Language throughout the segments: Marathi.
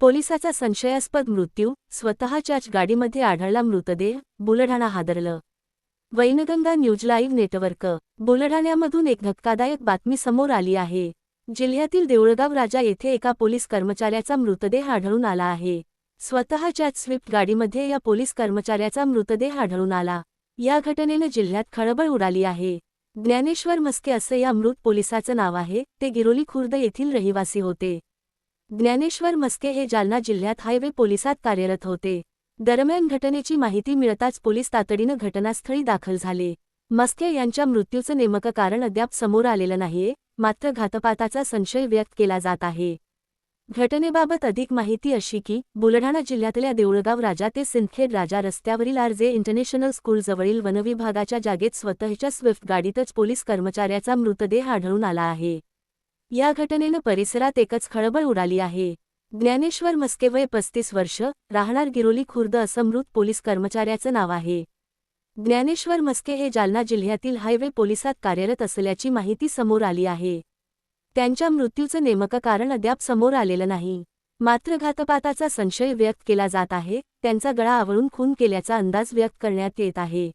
पोलिसाचा संशयास्पद मृत्यू स्वतःच्याच गाडीमध्ये आढळला मृतदेह बुलढाणा हादरलं. वैनगंगा न्यूज लाईव्ह नेटवर्क बुलढाण्यामधून एक धक्कादायक बातमी समोर आली आहे. जिल्ह्यातील देऊळगाव राजा येथे एका पोलीस कर्मचाऱ्याचा मृतदेह आढळून आला आहे. स्वतःच्याच स्विफ्ट गाडीमध्ये या पोलीस कर्मचाऱ्याचा मृतदेह आढळून आला. या घटनेनं जिल्ह्यात खळबळ उडाली आहे. ज्ञानेश्वर मस्के असे या मृत पोलिसाचं नाव आहे. ते गिरोली खुर्द येथील रहिवासी होते. ज्ञानेश्वर मस्के हे जालना जिल्ह्यात हायवे पोलिसात कार्यरत होते. दरम्यान घटनेची माहिती मिळताच पोलीस तातडीनं घटनास्थळी दाखल झाले. मस्के यांच्या मृत्यूचं नेमकं कारण अद्याप समोर आलेलं नाहीये मात्र घातपाताचा संशय व्यक्त केला जात आहे. घटनेबाबत अधिक माहिती अशी की बुलढाणा जिल्ह्यातल्या देऊळगाव राजा ते सिंदखेड राजा रस्त्यावरील आरजे इंटरनॅशनल स्कूलजवळील वनविभागाच्या जागेत स्वतःच्या स्विफ्ट गाडीतच पोलीस कर्मचाऱ्याचा मृतदेह आढळून आला आहे. या घटनेनं परिसरात एकच खळबळ उडाली आहे. ज्ञानेश्वर मस्के वय पस्तीस वर्ष राहणार गिरोली खुर्द असं मृत पोलीस कर्मचाऱ्याचं नाव आहे. ज्ञानेश्वर मस्के हे जालना जिल्ह्यातील हायवे पोलिसात कार्यरत असल्याची माहिती समोर आली आहे. त्यांच्या मृत्यूचं नेमकं कारण अद्याप समोर आलेलं नाही. मात्र घातपाताचा संशय व्यक्त केला जात आहे त्यांचा गळा आवळून खून केल्याचा अंदाज व्यक्त करण्यात येत आहे.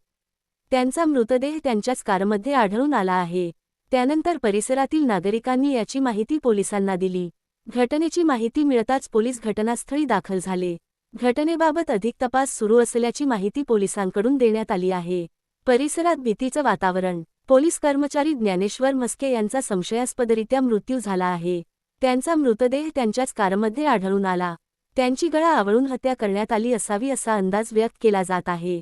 त्यांचा मृतदेह त्यांच्याच कारमध्ये आढळून आला आहे. त्यानंतर परिसरातील नागरिकांनी याची माहिती पोलिसांना दिली. घटनेची माहिती मिळताच पोलीस घटनास्थळी दाखल झाले. घटनेबाबत अधिक तपास सुरू असल्याची माहिती पोलिसांकडून देण्यात आली आहे. परिसरात भीतीचं वातावरण. पोलीस कर्मचारी ज्ञानेश्वर मस्के यांचा संशयास्पदरित्या मृत्यू झाला आहे. त्यांचा मृतदेह त्यांच्याच कारमध्ये आढळून आला. त्यांची गळा आवळून हत्या करण्यात आली असावी असा अंदाज व्यक्त केला जात आहे.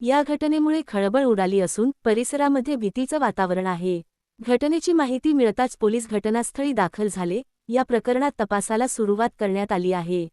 या घटनेमुळे खळबळ उडाली असून परिसरामध्ये भीतीचं वातावरण आहे. घटनेची माहिती मिळताच पोलीस घटनास्थळी दाखल झाले. या प्रकरणात तपासाला सुरुवात करण्यात आली आहे.